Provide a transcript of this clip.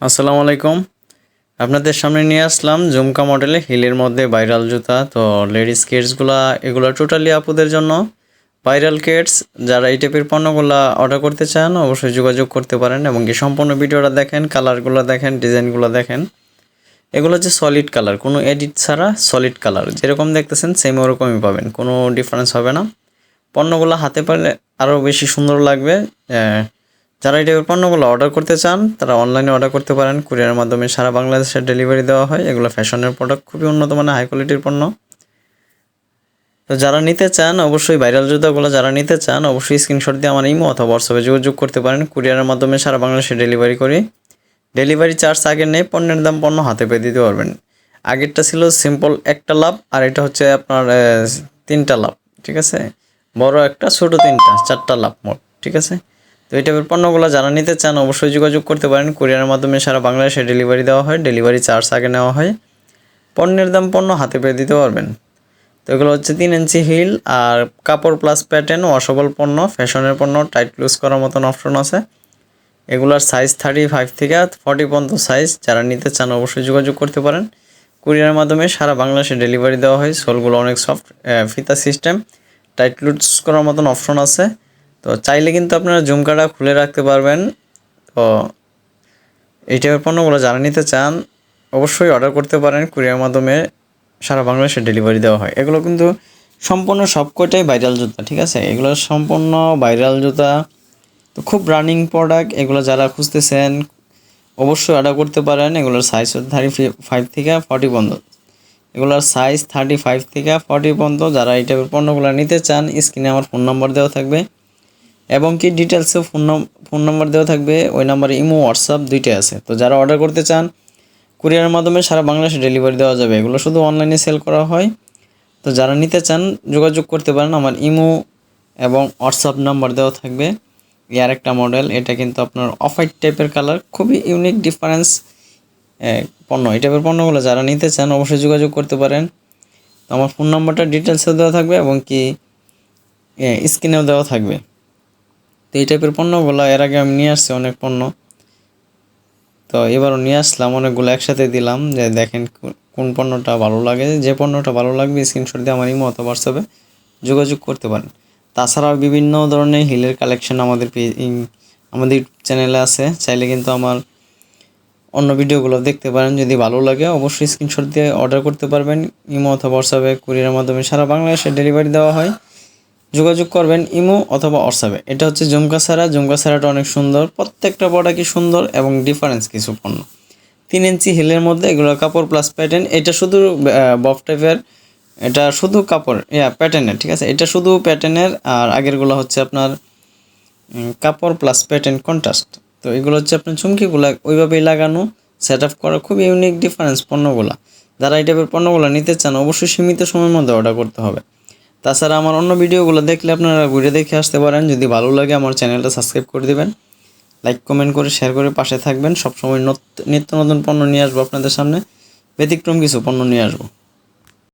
আসসালামু আলাইকুম। আপনাদের সামনে নিয়ে আসলাম জুমকা মডেলে হিলের মধ্যে ভাইরাল জুতা। তো লেডিস কিডসগুলা এগুলো টোটালি আপুদের জন্য। ভাইরাল কিডস যারা এই টাইপের পণ্যগুলো অর্ডার করতে চান, অবশ্যই যোগাযোগ করতে পারেন এবং কি সম্পূর্ণ ভিডিওটা দেখেন কালারগুলো দেখেন, ডিজাইনগুলো দেখেন। এগুলো হচ্ছে সলিড কালার কোনো এডিট ছাড়া সলিড কালার যেরকম দেখতেছেন সেম ওরকমই পাবেন, কোনো ডিফারেন্স হবে না। পণ্যগুলো হাতে পেলে আরও বেশি সুন্দর লাগবে যারা এই টাইপের পণ্যগুলো অর্ডার করতে চান, তারা অনলাইনে অর্ডার করতে পারেন। কুরিয়ারের মাধ্যমে সারা বাংলাদেশে ডেলিভারি দেওয়া হয়। এগুলো ফ্যাশনের প্রোডাক্ট খুবই উন্নত মানের হাই কোয়ালিটির পণ্য। তো যারা নিতে চান, অবশ্যই ভাইরাল জুতাগুলো যারা নিতে চান, অবশ্যই স্ক্রিনশট দিয়ে আমার ইমো অথবা হোয়াটসঅ্যাপে যোগাযোগ করতে পারেন। কুরিয়ারের মাধ্যমে সারা বাংলাদেশে ডেলিভারি করি। ডেলিভারি চার্জ আগে নেই, পণ্যের দাম পণ্য হাতে পেয়ে দিতে পারবেন। আগেরটা ছিল সিম্পল একটা লাভ, আর এটা হচ্ছে আপনার তিনটা লাভ, ঠিক আছে? বড় একটা, ছোট তিনটা, চারটা লাভ মোট, ঠিক আছে? তো এই টাইপের পণ্যগুলো যারা নিতে চান অবশ্যই যোগাযোগ করতে পারেন। কুরিয়ারের মাধ্যমে সারা বাংলাদেশে ডেলিভারি দেওয়া হয়, ডেলিভারি চার্জ আগে নেওয়া হয়। পণ্যের দাম পণ্য হাতে পেয়ে দিতে পারবেন। তো এগুলো হচ্ছে তিন ইঞ্চি হিল আর কাপড় প্লাস প্যাটার্ন ওয়াশেবল পণ্য, ফ্যাশনের পণ্য, টাইট লুজ করার মতন অপশন আছে। এগুলার সাইজ থার্টি ফাইভ থেকে ফর্টি পর্যন্ত সাইজ। যারা নিতে চান অবশ্যই যোগাযোগ করতে পারেন। কুরিয়ারের মাধ্যমে সারা বাংলাদেশে ডেলিভারি দেওয়া হয়। সোলগুলো অনেক সফট ফিতা সিস্টেম। টাইট লুজ করার মতন অপশন আছে। তো চাইলে কিন্তু আপনারা জুমকাটা খুলে রাখতে পারবেন। তো এই টাইপের পণ্যগুলো যারা নিতে চান, অবশ্যই অর্ডার করতে পারেন। কুরিয়ার মাধ্যমে সারা বাংলাদেশে ডেলিভারি দেওয়া হয়। এগুলো কিন্তু সম্পূর্ণ সবকটাই ভাইরাল জুতা, ঠিক আছে? এগুলো সম্পূর্ণ ভাইরাল জুতা। তো খুব রানিং প্রোডাক্ট এগুলো যারা খুঁজতেছেন, অবশ্যই অর্ডার করতে পারেন। এগুলোর সাইজ থার্টি ফাইভ থেকে ফর্টি পর্যন্ত। এগুলোর সাইজ থার্টি ফাইভ থেকে ফর্টি পর্যন্ত। যারা এই টাইপের পণ্যগুলো নিতে চান স্ক্রিনে আমার ফোন নম্বর দেওয়া থাকবে। এবং কি ডিটেলসে ফোন ফোন নাম্বার দেওয়া থাকবে, ওই নাম্বারে ইমো হোয়াটসঅ্যাপ দুইটাই আছে। তো যারা অর্ডার করতে চান কুরিয়ারের মাধ্যমে সারা বাংলাদেশে ডেলিভারি দেওয়া যাবে। এগুলো শুধু অনলাইনে সেল করা হয়। তো যারা নিতে চান, যোগাযোগ করতে পারেন। আমার ইমো এবং হোয়াটসঅ্যাপ নাম্বার দেওয়া থাকবে। এর একটা মডেল এটা কিন্তু আপনার অফ হোয়াইট টাইপের কালার খুবই ইউনিক ডিফারেন্স পণ্য। এই টাইপের পণ্যগুলো যারা নিতে চান, অবশ্যই যোগাযোগ করতে পারেন। তো আমার ফোন নাম্বারটা ডিটেলসেও দেওয়া থাকবে এবং কি স্ক্রিনেও দেওয়া থাকবে। তো এই টাইপের পণ্যগুলো এর আগে আমি নিয়ে আসছি অনেক পণ্য। তো এবারও নিয়ে আসলাম, অনেকগুলো একসাথে দিলাম যে দেখেন কোন পণ্যটা ভালো লাগে। যে পণ্যটা ভালো লাগবে স্ক্রিনশট দিয়ে আমার ইমো হোয়াটসঅ্যাপে যোগাযোগ করতে পারেন। তাছাড়াও বিভিন্ন ধরনের হিলের কালেকশন আমাদের আমাদের চ্যানেলে আছে। চাইলে কিন্তু আমার অন্য ভিডিওগুলো দেখতে পারেন। যদি ভালো লাগে, অবশ্যই স্ক্রিনশট দিয়ে অর্ডার করতে পারবেন। ইমো অথবা হোয়াটসঅ্যাপে কুরিয়ারের মাধ্যমে সারা বাংলাদেশে ডেলিভারি দেওয়া হয়। যোগাযোগ করবেন ইমো অথবা হোয়াটসঅ্যাপে এটা হচ্ছে জুমকা সারা। জুমকা সারাটা অনেক সুন্দর। প্রত্যেকটা প্রোডাক্টই সুন্দর এবং ডিফারেন্স কিছু পণ্য। তিন ইঞ্চি হিলের মধ্যে এগুলো কাপড় প্লাস প্যাটার্ন এটা শুধু বফ টাইপের এটা শুধু কাপড় ইয়া প্যাটার্নের ঠিক আছে? এটা শুধু প্যাটার্নের আর আগেরগুলো হচ্ছে আপনার কাপড় প্লাস প্যাটার্ন কন্ট্রাস্ট তো এগুলো হচ্ছে আপনার চুমকিগুলো ওইভাবেই লাগানো সেট আপ করা খুব ইউনিক ডিফারেন্স পণ্যগুলো। যারা এই টাইপের পণ্যগুলো নিতে চান, অবশ্যই সীমিত সময়ের মধ্যে অর্ডার করতে হবে। তাছাড়া আমার অন্য ভিডিওগুলো দেখলে আপনারা ঘুরে দেখে আসতে পারেন। যদি ভালো লাগে আমার চ্যানেলটা সাবস্ক্রাইব করে দেবেন। লাইক কমেন্ট করে শেয়ার করে পাশে থাকবেন। সবসময় নত- নিত্য নতুন পণ্য নিয়ে আসব আপনাদের সামনে। ব্যতিক্রম কিছু পণ্য নিয়ে আসব।